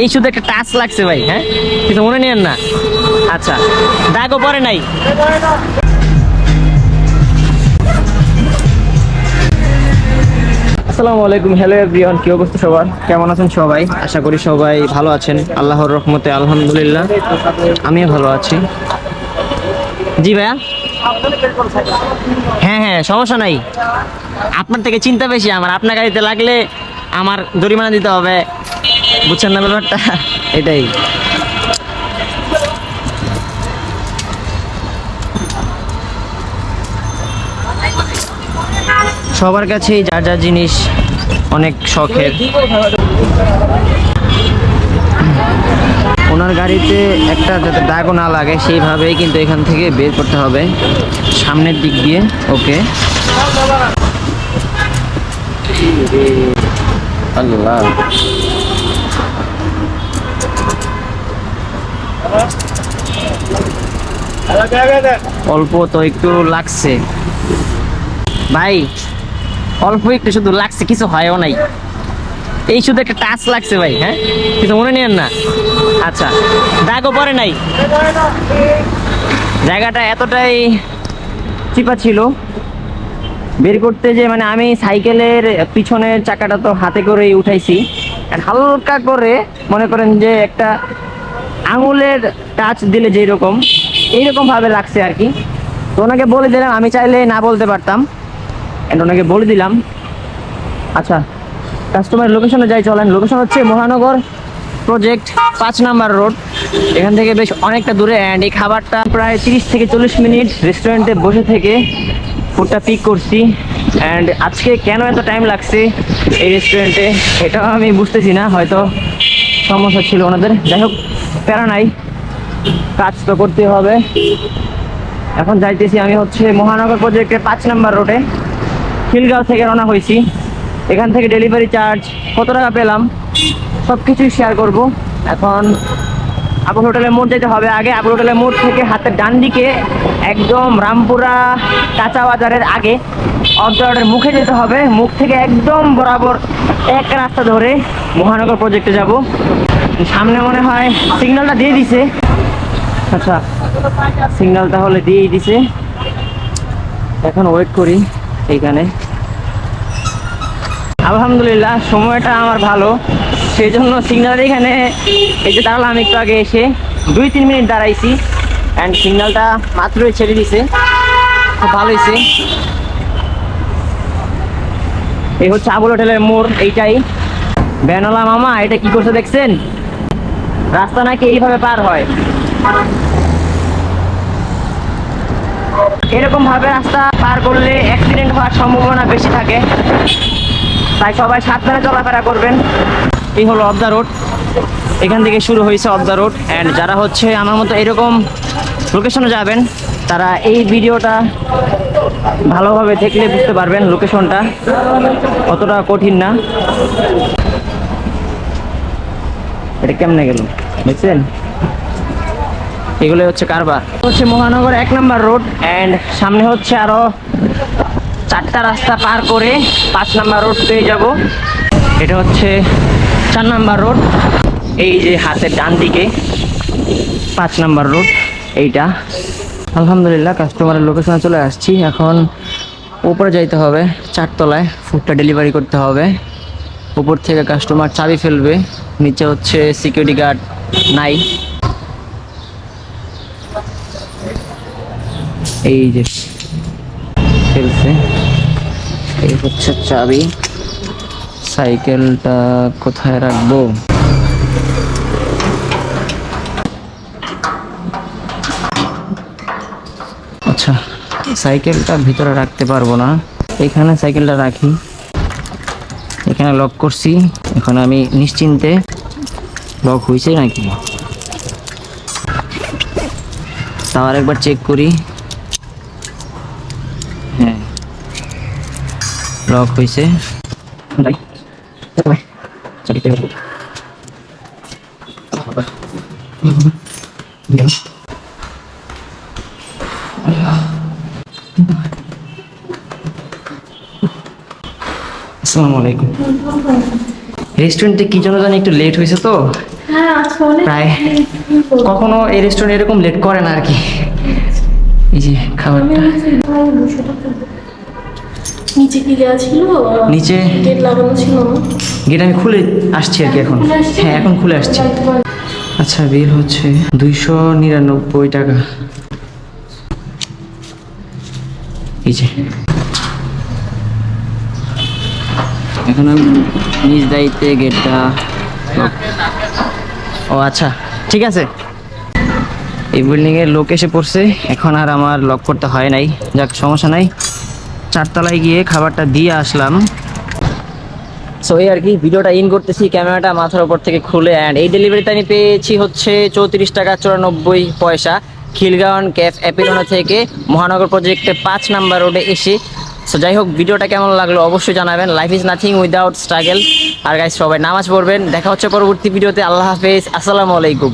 এই শুধু একটা টাচ লাগছে ভাই হ্যাঁ? কিছু মনে নেন না। আচ্ছা দাগও পরে নাই। আসসালামু আলাইকুম হ্যালো এভরিওয়ান কি অবস্থা সবার? কেমন আছেন সবাই? আশা করি সবাই ভালো আছেন। আল্লাহর রহমতে আলহামদুলিল্লাহ আমিও ভালো আছি। জি ভাইয়া? হ্যাঁ হ্যাঁ সমস্যা নাই। আপনার থেকে চিন্তা বেশি আমার আপনার গাড়িতে লাগলে আমার জরিমানা দিতে হবে। বুঝছেন না ব্যাপারটা? এটাই। সবার কাছেই যার যার জিনিস অনেক শখের। ওনার গাড়িতে একটা যাতে দাগও না লাগে, সেইভাবেই কিন্তু এখান থেকে বের করতে হবে। সামনের দিক দিয়ে, ওকে। আল্লাহ। অল্প তো একটু লাগছে। ভাই, অল্প একটু শুধু লাগছে, কিছু হয়ও নাই। এই শুধু একটা টাচ লাগছে ভাই হ্যাঁ? কিছু মনে নেন না? আচ্ছা দাগও পরে নাই। জায়গাটা এতটাই চিপা ছিল। বের করতে যে মানে আমি সাইকেলের পিছনের চাকাটা তো হাতে করেই উঠাইছি। হালকা করে মনে করেন যে একটা আঙুলের টাচ দিলে যেরকম এইরকম ভাবে লাগছে আর কি। তো ওনাকে বলে দিলাম, আমি চাইলে না বলতে পারতাম। And ওনাকে বলে দিলাম আচ্ছা কাস্টমার লোকেশনে যাই, চলেন। লোকেশন হচ্ছে মহানগর প্রজেক্ট পাঁচ নাম্বার রোড এখান থেকে বেশ অনেকটা দূরে। অ্যান্ড এই খাবারটা প্রায় তিরিশ থেকে চল্লিশ মিনিট রেস্টুরেন্টে বসে থেকে ফুডটা পিক করছি। অ্যান্ড আজকে কেন এত টাইম লাগছে এই রেস্টুরেন্টে এটাও আমি বুঝতেছি না। হয়তো সমস্যা ছিল ওনাদের। যাই হোক প্যারা নাই। কাজ তো করতে হবে। এখন যাইতেছি আমি হচ্ছে মহানগর প্রজেক্টের পাঁচ নাম্বার রোডে। খিলগাঁও থেকে রওনা হয়েছি। এখান থেকে ডেলিভারি চার্জ কত টাকা পেলাম? সব কিছুই শেয়ার করব। এখন আবুল হোটেলের মোড় যেতে হবে। আগে আবুল হোটেলের মোড় থেকে হাতের ডান দিকে একদম রামপুরা কাঁচা বাজারের আগে অন্তরের মুখে যেতে হবে। মুখ থেকে একদম বরাবর এক রাস্তা ধরে মহানগর প্রজেক্টে যাব। সামনে মনে হয় সিগন্যালটা দিয়ে দিছে। আচ্ছা সিগন্যাল তাহলে দিয়েই দিছে। এখন ওয়েট করি এইখানে। আলহামদুলিল্লাহ, সময়টা আমার ভালো। সেই জন্য সিগন্যালের এখানে এই যে দাঁড়ালাম একটু আগে এসে। দুই, তিন মিনিট দাঁড়াইছি। অ্যান্ড সিগন্যালটা মাত্রই ছেড়ে দিছে। খুব ভালো হয়েছে এই হচ্ছে আবুল হোটেলের মোড়, এইটাই। বেনলা মামা, এটা কি করছে দেখছেন? রাস্তা নাকি এইভাবে পার হয়। এরকম ভাবে রাস্তা পার করলে অ্যাক্সিডেন্ট হওয়ার সম্ভাবনা বেশি থাকে। তাই সবাই সাবধানে চলাফেরা করবেন। এই হলো অব দ্য রোড এখান থেকে শুরু হয়েছে অব দ্য রোড অ্যান্ড যারা হচ্ছে আমার মতো এরকম লোকেশনে যাবেন, তারা এই ভিডিওটা ভালোভাবে দেখলে বুঝতে পারবেন লোকেশনটা। অতটা কঠিন না। এটা কেমনে গেল? দেখছেন? এগুলো হচ্ছে কারবার। হচ্ছে মহানগর এক নম্বর রোড অ্যান্ড সামনে হচ্ছে আরও চারটা রাস্তা পার করে পাঁচ নাম্বার রোড পেয়ে যাব। এটা হচ্ছে চার নাম্বার রোড। এই যে হাতের ডান দিকে পাঁচ নাম্বার রোড, এইটা। আলহামদুলিল্লাহ কাস্টমারের লোকেশনে চলে আসছি। এখন ওপরে যাইতে হবে, চারতলায় ফুডটা ডেলিভারি করতে হবে। উপর থেকে কাস্টমার চাবি ফেলবে, নিচে হচ্ছে সিকিউরিটি গার্ড নাই। এই যে ফেলছে, এই হচ্ছে চাবি। সাইকেলটা কোথায় রাখব? আচ্ছা সাইকেলটা ভিতরে রাখতে পারব না। এখানে সাইকেলটা রাখি। এখানে লক করছি। এখন আমি নিশ্চিন্তে লক হয়েছে নাকি? তাও আরেকবার চেক করি। হ্যাঁ লক হয়েছে। চালিতে আসসালামু আলাইকুম। রেস্টুরেন্টে কি জন্য জানি একটু লেট হয়েছে তো। হ্যাঁ প্রায় কখনো এই রেস্টুরেন্ট এরকম লেট করে না আর কি এই যে খাবারটা। নিচে কি দেওয়া ছিল? নিচে গেট লাগানো ছিল গেট আমি খুলে আসছি আর কি এখন। হ্যাঁ এখন খুলে আসছি। আচ্ছা বিল হচ্ছে দুইশো নিরানব্বই টাকা। এই যে। এখন আমি নিজ দায়িত্বে গেটটা ও আচ্ছা। ঠিক আছে। এই বিল্ডিং এর লোক এসে পড়ছে। এখন আর আমার লক করতে হয় নাই। যাক, সমস্যা নাই। চারতলায় গিয়ে খাবারটা দিয়ে আসলাম। সো এই আর কি, ভিডিওটা ইন করতেছি, ক্যামেরাটা মাথার উপর থেকে খুলে। অ্যান্ড এই ডেলিভারিতে আমি পেয়েছি হচ্ছে চৌত্রিশ টাকা চুরানব্বই পয়সা। খিলগাঁও ক্যাফ অ্যাপিলোনা থেকে মহানগর প্রজেক্টে পাঁচ নাম্বার রোডে এসে সো যাই হোক, ভিডিওটা কেমন লাগল অবশ্যই জানাবেন। Life is nothing without struggle R guys সবাই নামাজ পড়বেন। দেখা হচ্ছে পরবর্তী ভিডিওতে। আল্লাহ হাফেজ। আসসালামু আলাইকুম।